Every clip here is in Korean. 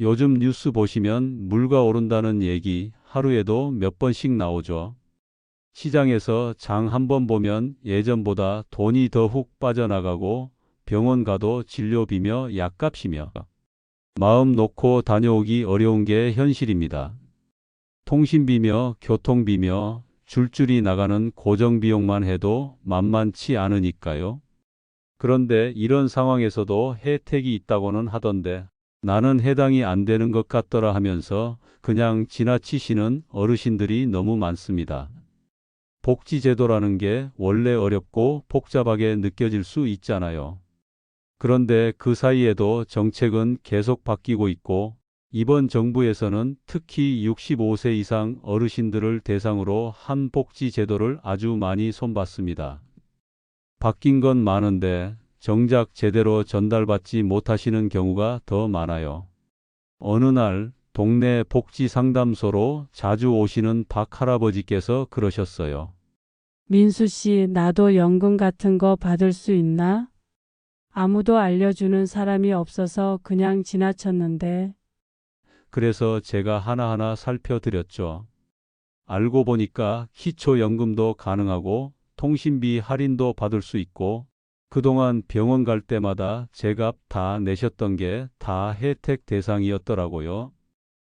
요즘 뉴스 보시면 물가 오른다는 얘기 하루에도 몇 번씩 나오죠. 시장에서 장 한 번 보면 예전보다 돈이 더 훅 빠져나가고 병원 가도 진료비며 약값이며 마음 놓고 다녀오기 어려운 게 현실입니다. 통신비며 교통비며 줄줄이 나가는 고정비용만 해도 만만치 않으니까요. 그런데 이런 상황에서도 혜택이 있다고는 하던데 나는 해당이 안 되는 것 같더라 하면서 그냥 지나치시는 어르신들이 너무 많습니다. 복지제도라는 게 원래 어렵고 복잡하게 느껴질 수 있잖아요. 그런데 그 사이에도 정책은 계속 바뀌고 있고 이번 정부에서는 특히 65세 이상 어르신들을 대상으로 한 복지 제도를 아주 많이 손봤습니다. 바뀐 건 많은데 정작 제대로 전달받지 못하시는 경우가 더 많아요. 어느 날 동네 복지 상담소로 자주 오시는 박 할아버지께서 그러셨어요. 민수 씨, 나도 연금 같은 거 받을 수 있나? 아무도 알려주는 사람이 없어서 그냥 지나쳤는데, 그래서 제가 하나하나 살펴드렸죠. 알고 보니까 기초연금도 가능하고 통신비 할인도 받을 수 있고 그동안 병원 갈 때마다 제값 다 내셨던 게 다 혜택 대상이었더라고요.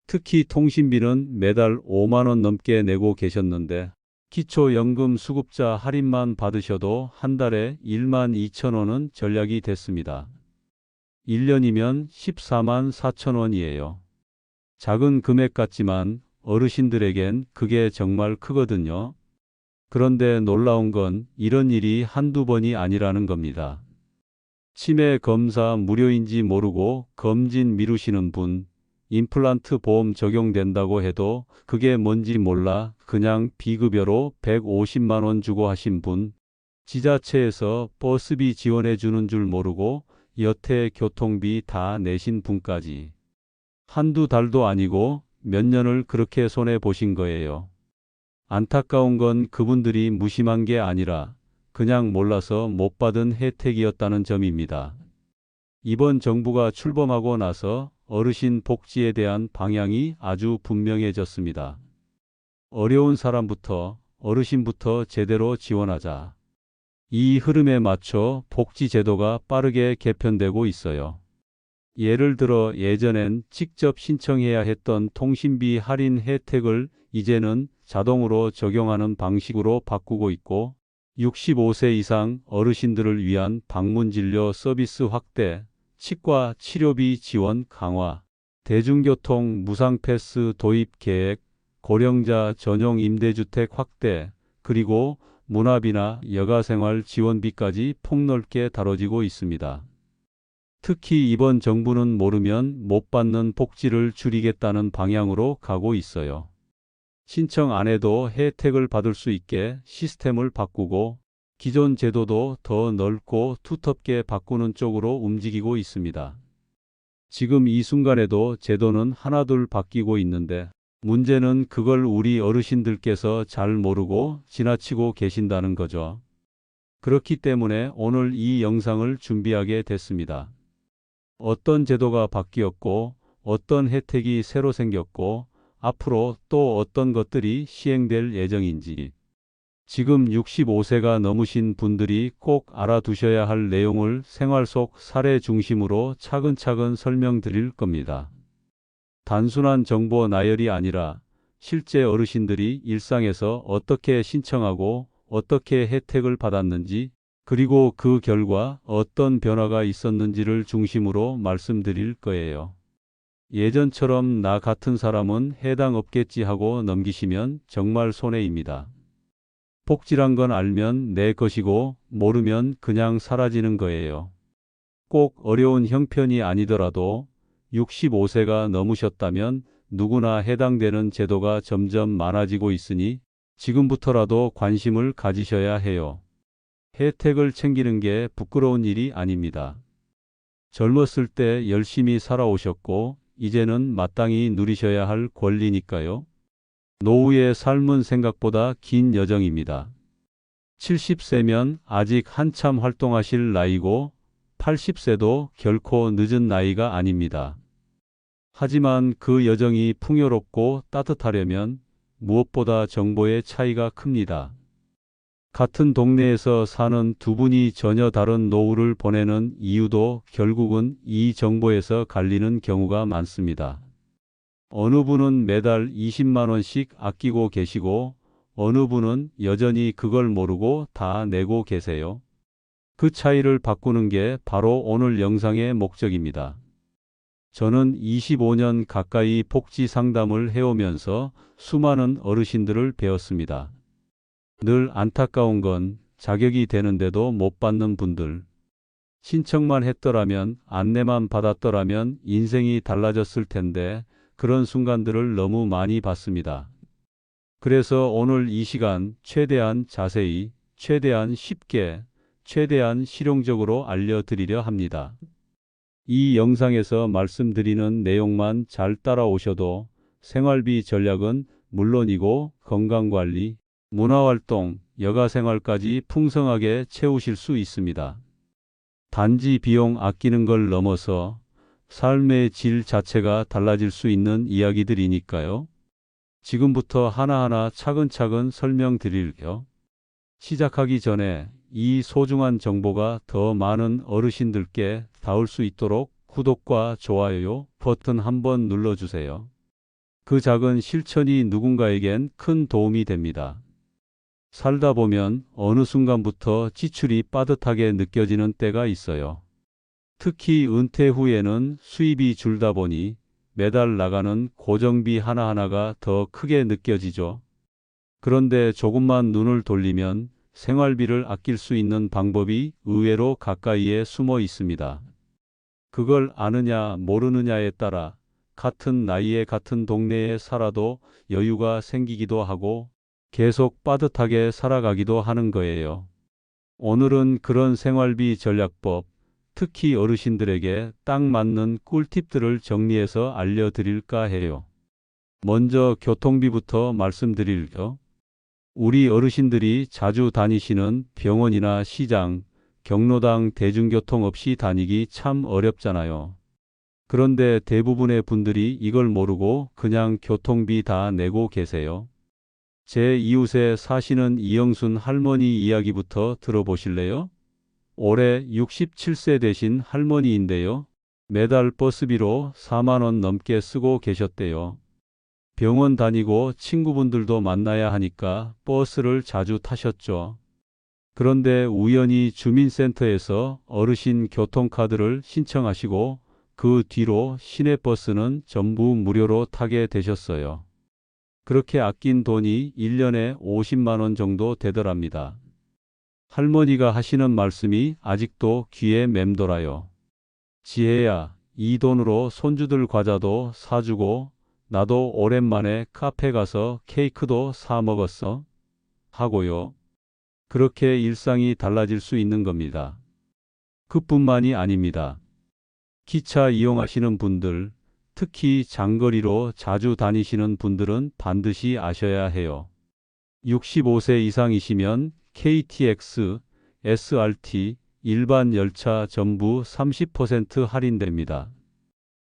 특히 통신비는 매달 5만 원 넘게 내고 계셨는데 기초연금 수급자 할인만 받으셔도 한 달에 1만 2천 원은 전략이 됐습니다. 1년이면 14만 4천 원이에요. 작은 금액 같지만 어르신들에겐 그게 정말 크거든요. 그런데 놀라운 건 이런 일이 한두 번이 아니라는 겁니다. 치매 검사 무료인지 모르고 검진 미루시는 분, 임플란트 보험 적용된다고 해도 그게 뭔지 몰라 그냥 비급여로 150만 원 주고 하신 분, 지자체에서 버스비 지원해 주는 줄 모르고 여태 교통비 다 내신 분까지. 한두 달도 아니고 몇 년을 그렇게 손해 보신 거예요. 안타까운 건 그분들이 무심한 게 아니라 그냥 몰라서 못 받은 혜택이었다는 점입니다. 이번 정부가 출범하고 나서 어르신 복지에 대한 방향이 아주 분명해졌습니다. 어려운 사람부터 어르신부터 제대로 지원하자. 이 흐름에 맞춰 복지 제도가 빠르게 개편되고 있어요. 예를 들어 예전엔 직접 신청해야 했던 통신비 할인 혜택을 이제는 자동으로 적용하는 방식으로 바꾸고 있고 65세 이상 어르신들을 위한 방문 진료 서비스 확대, 치과 치료비 지원 강화, 대중교통 무상 패스 도입 계획, 고령자 전용 임대주택 확대, 그리고 문화비나 여가생활 지원비까지 폭넓게 다뤄지고 있습니다. 특히 이번 정부는 모르면 못 받는 복지를 줄이겠다는 방향으로 가고 있어요. 신청 안 해도 혜택을 받을 수 있게 시스템을 바꾸고 기존 제도도 더 넓고 두텁게 바꾸는 쪽으로 움직이고 있습니다. 지금 이 순간에도 제도는 하나둘 바뀌고 있는데 문제는 그걸 우리 어르신들께서 잘 모르고 지나치고 계신다는 거죠. 그렇기 때문에 오늘 이 영상을 준비하게 됐습니다. 어떤 제도가 바뀌었고 어떤 혜택이 새로 생겼고 앞으로 또 어떤 것들이 시행될 예정인지 지금 65세가 넘으신 분들이 꼭 알아두셔야 할 내용을 생활 속 사례 중심으로 차근차근 설명드릴 겁니다. 단순한 정보 나열이 아니라 실제 어르신들이 일상에서 어떻게 신청하고 어떻게 혜택을 받았는지 그리고 그 결과 어떤 변화가 있었는지를 중심으로 말씀드릴 거예요. 예전처럼 나 같은 사람은 해당 없겠지 하고 넘기시면 정말 손해입니다. 복지란 건 알면 내 것이고 모르면 그냥 사라지는 거예요. 꼭 어려운 형편이 아니더라도 65세가 넘으셨다면 누구나 해당되는 제도가 점점 많아지고 있으니 지금부터라도 관심을 가지셔야 해요. 혜택을 챙기는 게 부끄러운 일이 아닙니다. 젊었을 때 열심히 살아오셨고 이제는 마땅히 누리셔야 할 권리니까요. 노후의 삶은 생각보다 긴 여정입니다. 70세면 아직 한참 활동하실 나이고 80세도 결코 늦은 나이가 아닙니다. 하지만 그 여정이 풍요롭고 따뜻하려면 무엇보다 정보의 차이가 큽니다. 같은 동네에서 사는 두 분이 전혀 다른 노후를 보내는 이유도 결국은 이 정보에서 갈리는 경우가 많습니다. 어느 분은 매달 20만 원씩 아끼고 계시고 어느 분은 여전히 그걸 모르고 다 내고 계세요. 그 차이를 바꾸는 게 바로 오늘 영상의 목적입니다. 저는 25년 가까이 복지 상담을 해오면서 수많은 어르신들을 배웠습니다. 늘 안타까운 건 자격이 되는데도 못 받는 분들. 신청만 했더라면, 안내만 받았더라면 인생이 달라졌을 텐데 그런 순간들을 너무 많이 봤습니다. 그래서 오늘 이 시간 최대한 자세히, 최대한 쉽게, 최대한 실용적으로 알려드리려 합니다. 이 영상에서 말씀드리는 내용만 잘 따라오셔도 생활비 전략은 물론이고 건강관리, 문화활동, 여가생활까지 풍성하게 채우실 수 있습니다. 단지 비용 아끼는 걸 넘어서 삶의 질 자체가 달라질 수 있는 이야기들이니까요. 지금부터 하나하나 차근차근 설명드릴게요. 시작하기 전에 이 소중한 정보가 더 많은 어르신들께 닿을 수 있도록 구독과 좋아요 버튼 한번 눌러주세요. 그 작은 실천이 누군가에겐 큰 도움이 됩니다. 살다 보면 어느 순간부터 지출이 빠듯하게 느껴지는 때가 있어요. 특히 은퇴 후에는 수입이 줄다 보니 매달 나가는 고정비 하나하나가 더 크게 느껴지죠. 그런데 조금만 눈을 돌리면 생활비를 아낄 수 있는 방법이 의외로 가까이에 숨어 있습니다. 그걸 아느냐 모르느냐에 따라 같은 나이에 같은 동네에 살아도 여유가 생기기도 하고 계속 빠듯하게 살아가기도 하는 거예요. 오늘은 그런 생활비 전략법, 특히 어르신들에게 딱 맞는 꿀팁들을 정리해서 알려드릴까 해요. 먼저 교통비부터 말씀드릴게요. 우리 어르신들이 자주 다니시는 병원이나 시장, 경로당 대중교통 없이 다니기 참 어렵잖아요. 그런데 대부분의 분들이 이걸 모르고 그냥 교통비 다 내고 계세요. 제 이웃에 사시는 이영순 할머니 이야기부터 들어보실래요? 올해 67세 되신 할머니인데요. 매달 버스비로 4만 원 넘게 쓰고 계셨대요. 병원 다니고 친구분들도 만나야 하니까 버스를 자주 타셨죠. 그런데 우연히 주민센터에서 어르신 교통카드를 신청하시고 그 뒤로 시내버스는 전부 무료로 타게 되셨어요. 그렇게 아낀 돈이 1년에 50만 원 정도 되더랍니다. 할머니가 하시는 말씀이 아직도 귀에 맴돌아요. 지혜야, 이 돈으로 손주들 과자도 사주고 나도 오랜만에 카페 가서 케이크도 사 먹었어. 하고요. 그렇게 일상이 달라질 수 있는 겁니다. 그뿐만이 아닙니다. 기차 이용하시는 분들, 특히 장거리로 자주 다니시는 분들은 반드시 아셔야 해요. 65세 이상이시면 KTX, SRT, 일반 열차 전부 30% 할인됩니다.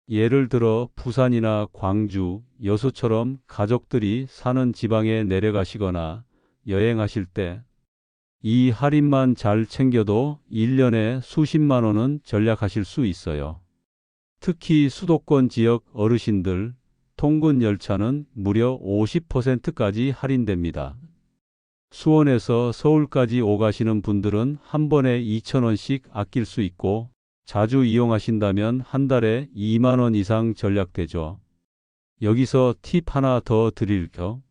예를 들어 부산이나 광주, 여수처럼 가족들이 사는 지방에 내려가시거나 여행하실 때 이 할인만 잘 챙겨도 1년에 수십만 원은 절약하실 수 있어요. 특히 수도권 지역 어르신들 통근 열차는 무려 50%까지 할인됩니다. 수원에서 서울까지 오가시는 분들은 한 번에 2,000원씩 아낄 수 있고 자주 이용하신다면 한 달에 2만 원 이상 절약되죠. 여기서 팁 하나 더 드릴게요.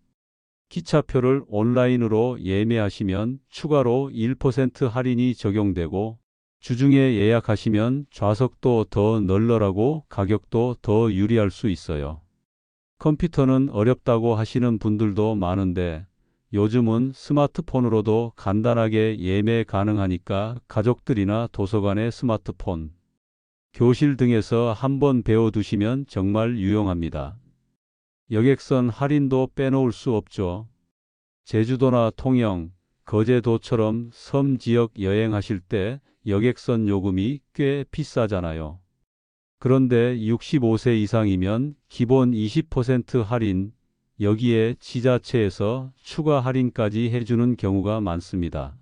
기차표를 온라인으로 예매하시면 추가로 1% 할인이 적용되고 주중에 예약하시면 좌석도 더 널널하고 가격도 더 유리할 수 있어요. 컴퓨터는 어렵다고 하시는 분들도 많은데 요즘은 스마트폰으로도 간단하게 예매 가능하니까 가족들이나 도서관의 스마트폰, 교실 등에서 한번 배워두시면 정말 유용합니다. 여객선 할인도 빼놓을 수 없죠. 제주도나 통영, 거제도처럼 섬 지역 여행하실 때 여객선 요금이 꽤 비싸잖아요. 그런데 65세 이상이면 기본 20% 할인, 여기에 지자체에서 추가 할인까지 해주는 경우가 많습니다.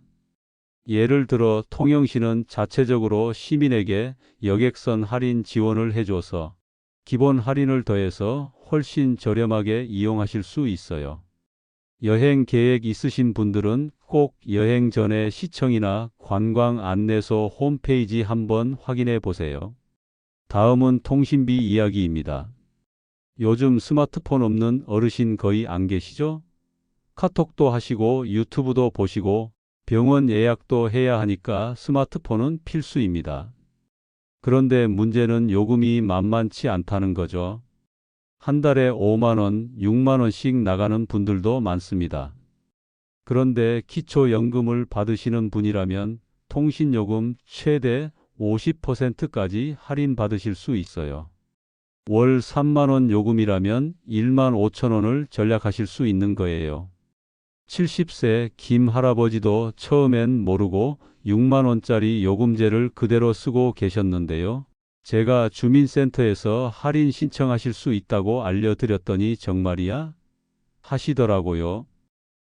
예를 들어 통영시는 자체적으로 시민에게 여객선 할인 지원을 해줘서 기본 할인을 더해서 훨씬 저렴하게 이용하실 수 있어요. 여행 계획 있으신 분들은 꼭 여행 전에 시청이나 관광 안내소 홈페이지 한번 확인해 보세요. 다음은 통신비 이야기입니다. 요즘 스마트폰 없는 어르신 거의 안 계시죠? 카톡도 하시고 유튜브도 보시고 병원 예약도 해야 하니까 스마트폰은 필수입니다. 그런데 문제는 요금이 만만치 않다는 거죠. 한 달에 5만원, 6만원씩 나가는 분들도 많습니다. 그런데 기초연금을 받으시는 분이라면 통신요금 최대 50%까지 할인받으실 수 있어요. 월 3만원 요금이라면 1만 5천원을 절약하실 수 있는 거예요. 70세 김 할아버지도 처음엔 모르고 6만원짜리 요금제를 그대로 쓰고 계셨는데요. 제가 주민센터에서 할인 신청하실 수 있다고 알려드렸더니 정말이야? 하시더라고요.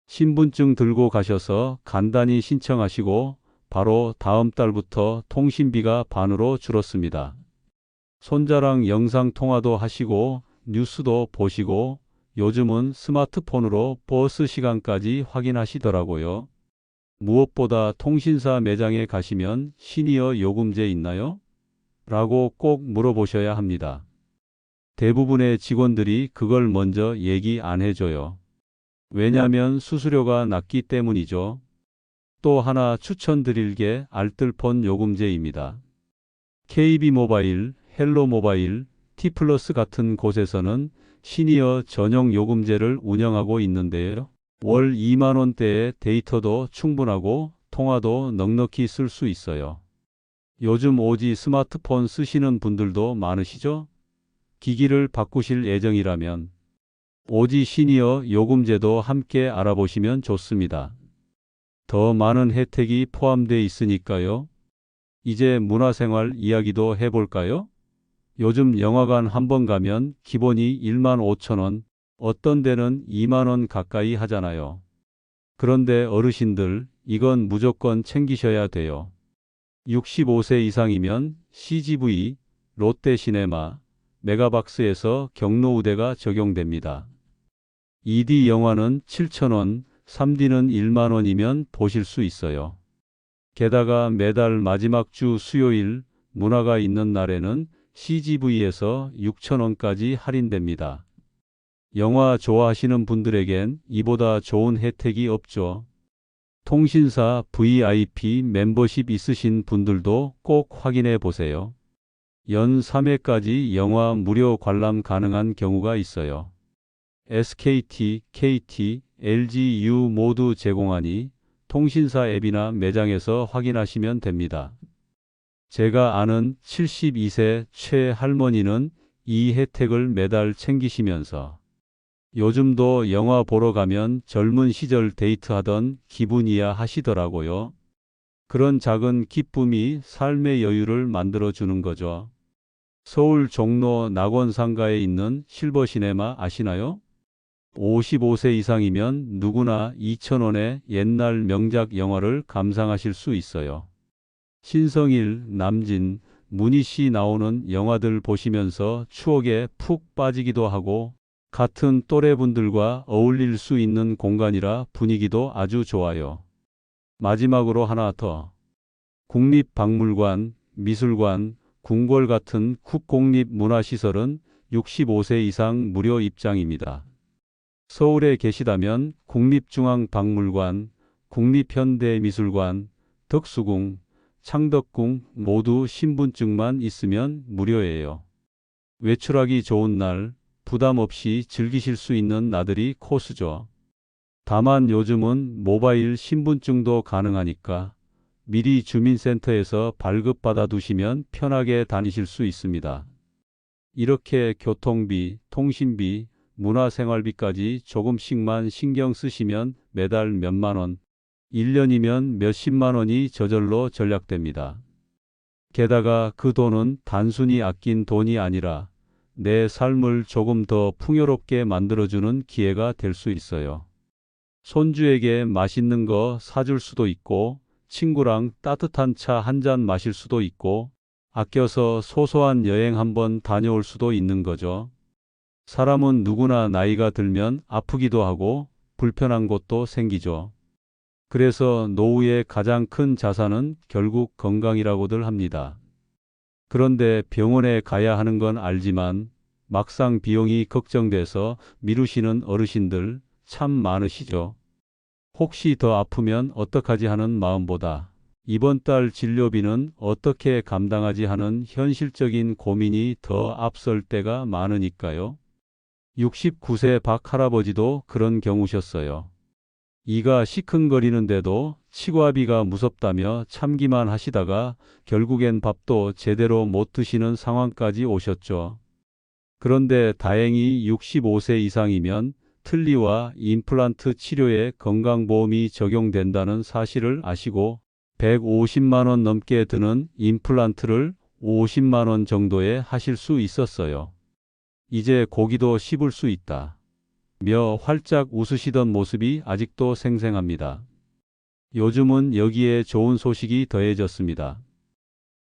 신분증 들고 가셔서 간단히 신청하시고 바로 다음 달부터 통신비가 반으로 줄었습니다. 손자랑 영상 통화도 하시고 뉴스도 보시고 요즘은 스마트폰으로 버스 시간까지 확인하시더라고요. 무엇보다 통신사 매장에 가시면 시니어 요금제 있나요? 라고 꼭 물어보셔야 합니다. 대부분의 직원들이 그걸 먼저 얘기 안 해줘요. 왜냐면 수수료가 낮기 때문이죠. 또 하나 추천드릴 게 알뜰폰 요금제입니다. KB모바일, 헬로 모바일, T플러스 같은 곳에서는 시니어 전용 요금제를 운영하고 있는데요. 월 2만 원대의 데이터도 충분하고 통화도 넉넉히 쓸 수 있어요. 요즘 오지 스마트폰 쓰시는 분들도 많으시죠? 기기를 바꾸실 예정이라면 오지 시니어 요금제도 함께 알아보시면 좋습니다. 더 많은 혜택이 포함되어 있으니까요. 이제 문화생활 이야기도 해볼까요? 요즘 영화관 한 번 가면 기본이 1만 5천 원, 어떤 데는 2만 원 가까이 하잖아요. 그런데 어르신들, 이건 무조건 챙기셔야 돼요. 65세 이상이면 CGV, 롯데시네마, 메가박스에서 경로우대가 적용됩니다. 2D 영화는 7,000원, 3D는 1만 원이면 보실 수 있어요. 게다가 매달 마지막 주 수요일 문화가 있는 날에는 CGV에서 6,000원까지 할인됩니다. 영화 좋아하시는 분들에겐 이보다 좋은 혜택이 없죠. 통신사 VIP 멤버십 있으신 분들도 꼭 확인해 보세요. 연 3회까지 영화 무료 관람 가능한 경우가 있어요. SKT, KT, LGU 모두 제공하니 통신사 앱이나 매장에서 확인하시면 됩니다. 제가 아는 72세 최 할머니는 이 혜택을 매달 챙기시면서 요즘도 영화 보러 가면 젊은 시절 데이트하던 기분이야 하시더라고요. 그런 작은 기쁨이 삶의 여유를 만들어 주는 거죠. 서울 종로 낙원상가에 있는 실버시네마 아시나요? 55세 이상이면 누구나 2,000원의 옛날 명작 영화를 감상하실 수 있어요. 신성일, 남진, 문희 씨 나오는 영화들 보시면서 추억에 푹 빠지기도 하고 같은 또래분들과 어울릴 수 있는 공간이라 분위기도 아주 좋아요. 마지막으로 하나 더. 국립박물관, 미술관, 궁궐 같은 국공립 문화시설은 65세 이상 무료 입장입니다. 서울에 계시다면 국립중앙박물관, 국립현대미술관, 덕수궁, 창덕궁 모두 신분증만 있으면 무료예요. 외출하기 좋은 날 부담 없이 즐기실 수 있는 나들이 코스죠. 다만 요즘은 모바일 신분증도 가능하니까 미리 주민센터에서 발급받아 두시면 편하게 다니실 수 있습니다. 이렇게 교통비, 통신비, 문화생활비까지 조금씩만 신경 쓰시면 매달 몇만 원, 1년이면 몇십만 원이 저절로 절약됩니다. 게다가 그 돈은 단순히 아낀 돈이 아니라 내 삶을 조금 더 풍요롭게 만들어주는 기회가 될 수 있어요. 손주에게 맛있는 거 사줄 수도 있고, 친구랑 따뜻한 차 한 잔 마실 수도 있고, 아껴서 소소한 여행 한번 다녀올 수도 있는 거죠. 사람은 누구나 나이가 들면 아프기도 하고 불편한 것도 생기죠. 그래서 노후의 가장 큰 자산은 결국 건강이라고들 합니다. 그런데 병원에 가야 하는 건 알지만 막상 비용이 걱정돼서 미루시는 어르신들 참 많으시죠. 혹시 더 아프면 어떡하지 하는 마음보다 이번 달 진료비는 어떻게 감당하지 하는 현실적인 고민이 더 앞설 때가 많으니까요. 69세 박 할아버지도 그런 경우셨어요. 이가 시큰거리는데도 치과비가 무섭다며 참기만 하시다가 결국엔 밥도 제대로 못 드시는 상황까지 오셨죠. 그런데 다행히 65세 이상이면 틀니와 임플란트 치료에 건강보험이 적용된다는 사실을 아시고 150만 원 넘게 드는 임플란트를 50만 원 정도에 하실 수 있었어요. 이제 고기도 씹을 수 있다. 며 활짝 웃으시던 모습이 아직도 생생합니다. 요즘은 여기에 좋은 소식이 더해졌습니다.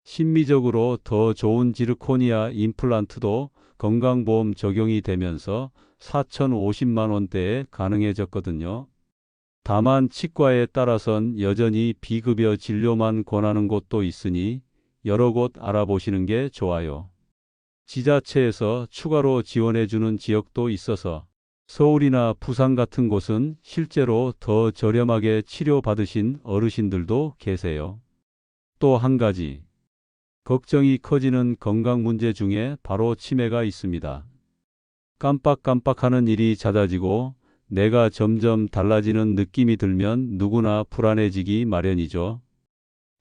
심미적으로 더 좋은 지르코니아 임플란트도 건강보험 적용이 되면서 4,050만 원대에 가능해졌거든요. 다만 치과에 따라선 여전히 비급여 진료만 권하는 곳도 있으니 여러 곳 알아보시는 게 좋아요. 지자체에서 추가로 지원해주는 지역도 있어서 서울이나 부산 같은 곳은 실제로 더 저렴하게 치료받으신 어르신들도 계세요. 또 한 가지. 걱정이 커지는 건강 문제 중에 바로 치매가 있습니다. 깜빡깜빡하는 일이 잦아지고 내가 점점 달라지는 느낌이 들면 누구나 불안해지기 마련이죠.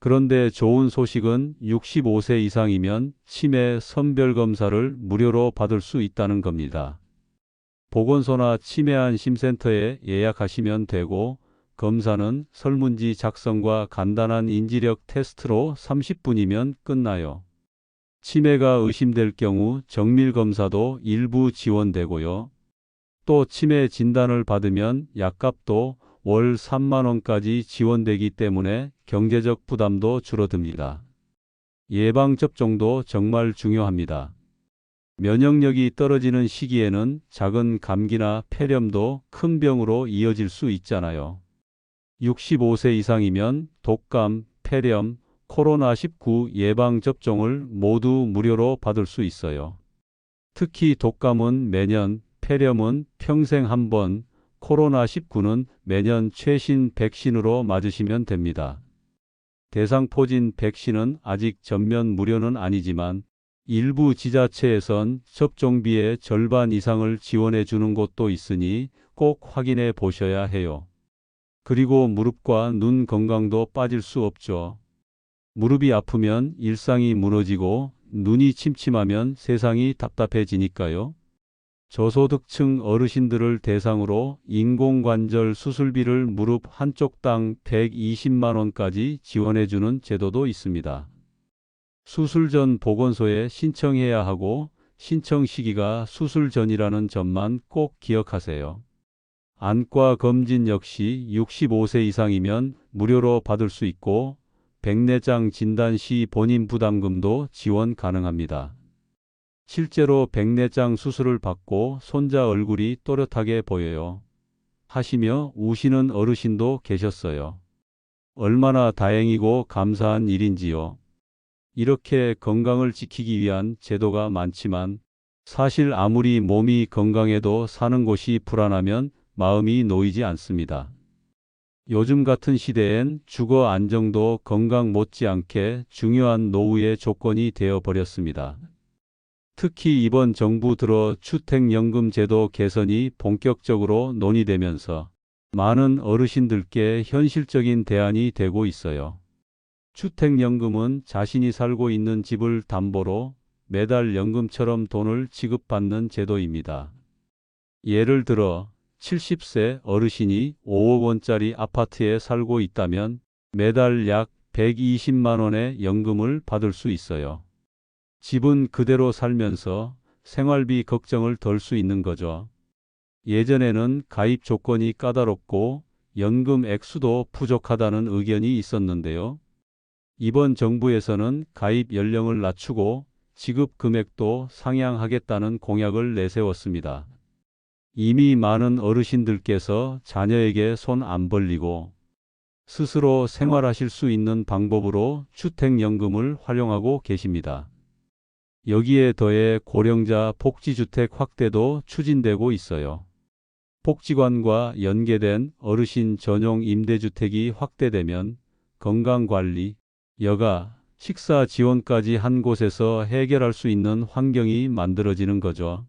그런데 좋은 소식은 65세 이상이면 치매 선별 검사를 무료로 받을 수 있다는 겁니다. 보건소나 치매안심센터에 예약하시면 되고 검사는 설문지 작성과 간단한 인지력 테스트로 30분이면 끝나요. 치매가 의심될 경우 정밀 검사도 일부 지원되고요. 또 치매 진단을 받으면 약값도 월 3만 원까지 지원되기 때문에 경제적 부담도 줄어듭니다. 예방 접종도 정말 중요합니다. 면역력이 떨어지는 시기에는 작은 감기나 폐렴도 큰 병으로 이어질 수 있잖아요. 65세 이상이면 독감, 폐렴, 코로나19 예방 접종을 모두 무료로 받을 수 있어요. 특히 독감은 매년, 폐렴은 평생 한 번, 코로나19는 매년 최신 백신으로 맞으시면 됩니다. 대상포진 백신은 아직 전면 무료는 아니지만 일부 지자체에선 접종비의 절반 이상을 지원해 주는 곳도 있으니 꼭 확인해 보셔야 해요. 그리고 무릎과 눈 건강도 빠질 수 없죠. 무릎이 아프면 일상이 무너지고 눈이 침침하면 세상이 답답해지니까요. 저소득층 어르신들을 대상으로 인공관절 수술비를 무릎 한쪽당 120만 원까지 지원해주는 제도도 있습니다. 수술 전 보건소에 신청해야 하고 신청 시기가 수술 전이라는 점만 꼭 기억하세요. 안과 검진 역시 65세 이상이면 무료로 받을 수 있고 백내장 진단 시 본인 부담금도 지원 가능합니다. 실제로 백내장 수술을 받고 손자 얼굴이 또렷하게 보여요. 하시며 우시는 어르신도 계셨어요. 얼마나 다행이고 감사한 일인지요. 이렇게 건강을 지키기 위한 제도가 많지만 사실 아무리 몸이 건강해도 사는 곳이 불안하면 마음이 놓이지 않습니다. 요즘 같은 시대엔 주거 안정도 건강 못지않게 중요한 노후의 조건이 되어 버렸습니다. 특히 이번 정부 들어 주택연금 제도 개선이 본격적으로 논의되면서 많은 어르신들께 현실적인 대안이 되고 있어요. 주택연금은 자신이 살고 있는 집을 담보로 매달 연금처럼 돈을 지급받는 제도입니다. 예를 들어 70세 어르신이 5억 원짜리 아파트에 살고 있다면 매달 약 120만 원의 연금을 받을 수 있어요. 집은 그대로 살면서 생활비 걱정을 덜 수 있는 거죠. 예전에는 가입 조건이 까다롭고 연금 액수도 부족하다는 의견이 있었는데요. 이번 정부에서는 가입 연령을 낮추고 지급 금액도 상향하겠다는 공약을 내세웠습니다. 이미 많은 어르신들께서 자녀에게 손 안 벌리고 스스로 생활하실 수 있는 방법으로 주택연금을 활용하고 계십니다. 여기에 더해 고령자 복지주택 확대도 추진되고 있어요. 복지관과 연계된 어르신 전용 임대주택이 확대되면 건강관리, 여가, 식사 지원까지 한 곳에서 해결할 수 있는 환경이 만들어지는 거죠.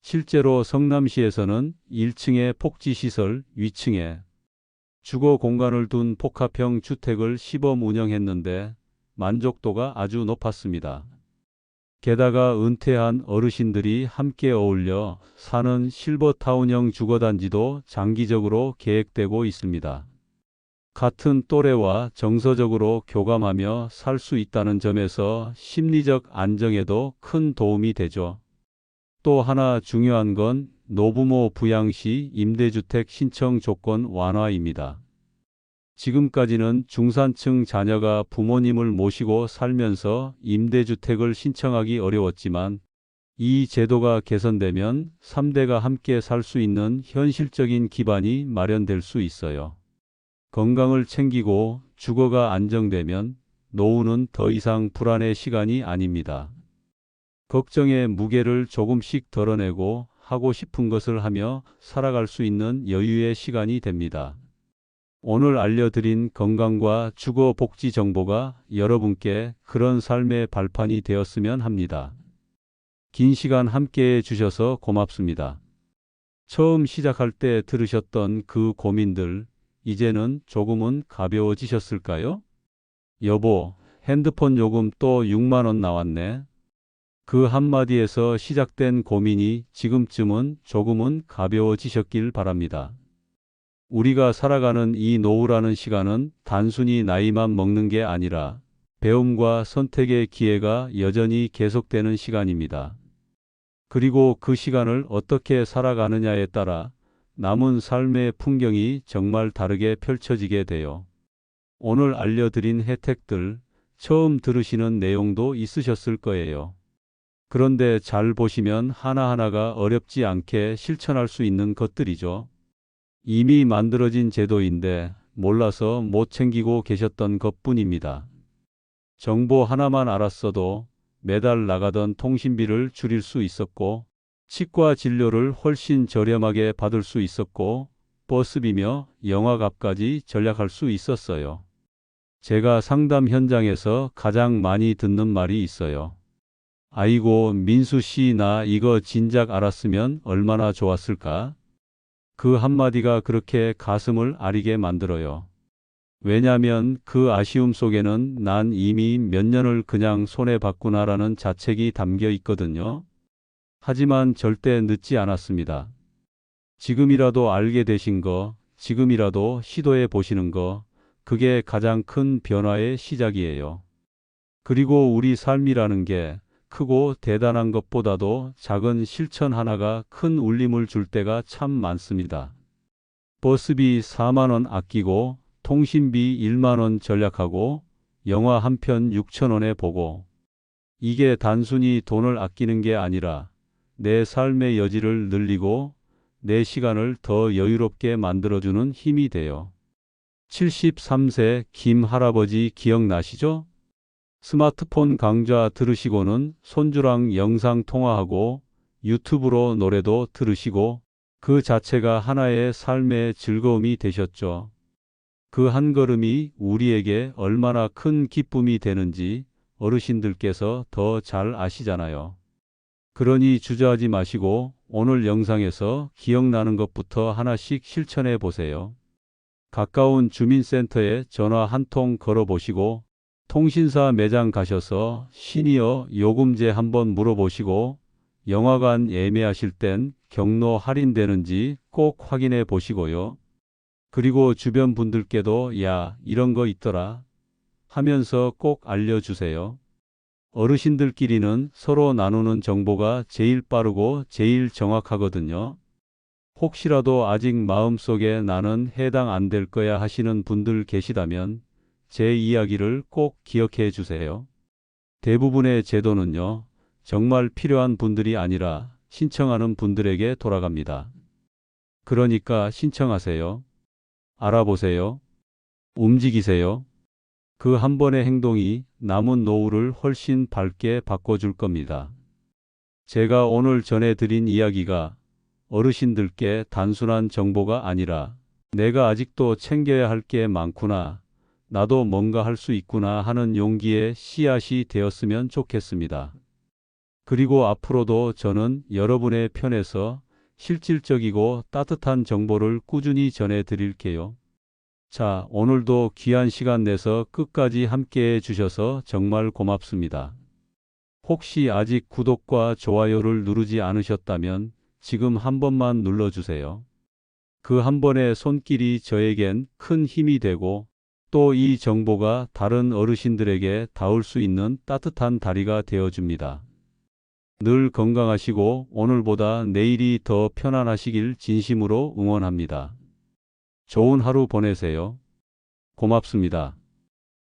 실제로 성남시에서는 1층에 복지시설, 위층에 주거 공간을 둔 복합형 주택을 시범 운영했는데 만족도가 아주 높았습니다. 게다가 은퇴한 어르신들이 함께 어울려 사는 실버타운형 주거단지도 장기적으로 계획되고 있습니다. 같은 또래와 정서적으로 교감하며 살 수 있다는 점에서 심리적 안정에도 큰 도움이 되죠. 또 하나 중요한 건 노부모 부양 시 임대주택 신청 조건 완화입니다. 지금까지는 중산층 자녀가 부모님을 모시고 살면서 임대주택을 신청하기 어려웠지만 이 제도가 개선되면 3대가 함께 살 수 있는 현실적인 기반이 마련될 수 있어요. 건강을 챙기고 주거가 안정되면 노후는 더 이상 불안의 시간이 아닙니다. 걱정의 무게를 조금씩 덜어내고 하고 싶은 것을 하며 살아갈 수 있는 여유의 시간이 됩니다. 오늘 알려드린 건강과 주거 복지 정보가 여러분께 그런 삶의 발판이 되었으면 합니다. 긴 시간 함께 해 주셔서 고맙습니다. 처음 시작할 때 들으셨던 그 고민들, 이제는 조금은 가벼워지셨을까요? 여보, 핸드폰 요금 또 6만원 나왔네. 그 한마디에서 시작된 고민이 지금쯤은 조금은 가벼워지셨길 바랍니다. 우리가 살아가는 이 노후라는 시간은 단순히 나이만 먹는 게 아니라 배움과 선택의 기회가 여전히 계속되는 시간입니다. 그리고 그 시간을 어떻게 살아가느냐에 따라 남은 삶의 풍경이 정말 다르게 펼쳐지게 돼요. 오늘 알려드린 혜택들, 처음 들으시는 내용도 있으셨을 거예요. 그런데 잘 보시면 하나하나가 어렵지 않게 실천할 수 있는 것들이죠. 이미 만들어진 제도인데 몰라서 못 챙기고 계셨던 것 뿐입니다. 정보 하나만 알았어도 매달 나가던 통신비를 줄일 수 있었고, 치과 진료를 훨씬 저렴하게 받을 수 있었고, 버스비며 영화값까지 절약할 수 있었어요. 제가 상담 현장에서 가장 많이 듣는 말이 있어요. 아이고, 민수 씨, 나 이거 진작 알았으면 얼마나 좋았을까? 그 한마디가 그렇게 가슴을 아리게 만들어요. 왜냐면 그 아쉬움 속에는 난 이미 몇 년을 그냥 손해봤구나라는 자책이 담겨 있거든요. 하지만 절대 늦지 않았습니다. 지금이라도 알게 되신 거, 지금이라도 시도해 보시는 거, 그게 가장 큰 변화의 시작이에요. 그리고 우리 삶이라는 게 크고 대단한 것보다도 작은 실천 하나가 큰 울림을 줄 때가 참 많습니다. 버스비 4만원 아끼고 통신비 1만원 절약하고 영화 한 편 6천원에 보고 이게 단순히 돈을 아끼는 게 아니라 내 삶의 여지를 늘리고 내 시간을 더 여유롭게 만들어주는 힘이 돼요. 73세 김 할아버지 기억나시죠? 스마트폰 강좌 들으시고는 손주랑 영상 통화하고 유튜브로 노래도 들으시고 그 자체가 하나의 삶의 즐거움이 되셨죠. 그 한 걸음이 우리에게 얼마나 큰 기쁨이 되는지 어르신들께서 더 잘 아시잖아요. 그러니 주저하지 마시고 오늘 영상에서 기억나는 것부터 하나씩 실천해 보세요. 가까운 주민센터에 전화 한 통 걸어 보시고 통신사 매장 가셔서 시니어 요금제 한번 물어보시고 영화관 예매하실 땐 경로 할인되는지 꼭 확인해 보시고요. 그리고 주변 분들께도 야, 이런 거 있더라. 하면서 꼭 알려주세요. 어르신들끼리는 서로 나누는 정보가 제일 빠르고 제일 정확하거든요. 혹시라도 아직 마음속에 나는 해당 안 될 거야 하시는 분들 계시다면 제 이야기를 꼭 기억해 주세요. 대부분의 제도는요, 정말 필요한 분들이 아니라 신청하는 분들에게 돌아갑니다. 그러니까 신청하세요. 알아보세요. 움직이세요. 그 한 번의 행동이 남은 노후를 훨씬 밝게 바꿔줄 겁니다. 제가 오늘 전해드린 이야기가 어르신들께 단순한 정보가 아니라 내가 아직도 챙겨야 할 게 많구나, 나도 뭔가 할 수 있구나 하는 용기의 씨앗이 되었으면 좋겠습니다. 그리고 앞으로도 저는 여러분의 편에서 실질적이고 따뜻한 정보를 꾸준히 전해 드릴게요. 자, 오늘도 귀한 시간 내서 끝까지 함께 해 주셔서 정말 고맙습니다. 혹시 아직 구독과 좋아요를 누르지 않으셨다면 지금 한 번만 눌러주세요. 그 한 번의 손길이 저에겐 큰 힘이 되고 또 이 정보가 다른 어르신들에게 닿을 수 있는 따뜻한 다리가 되어줍니다. 늘 건강하시고 오늘보다 내일이 더 편안하시길 진심으로 응원합니다. 좋은 하루 보내세요. 고맙습니다.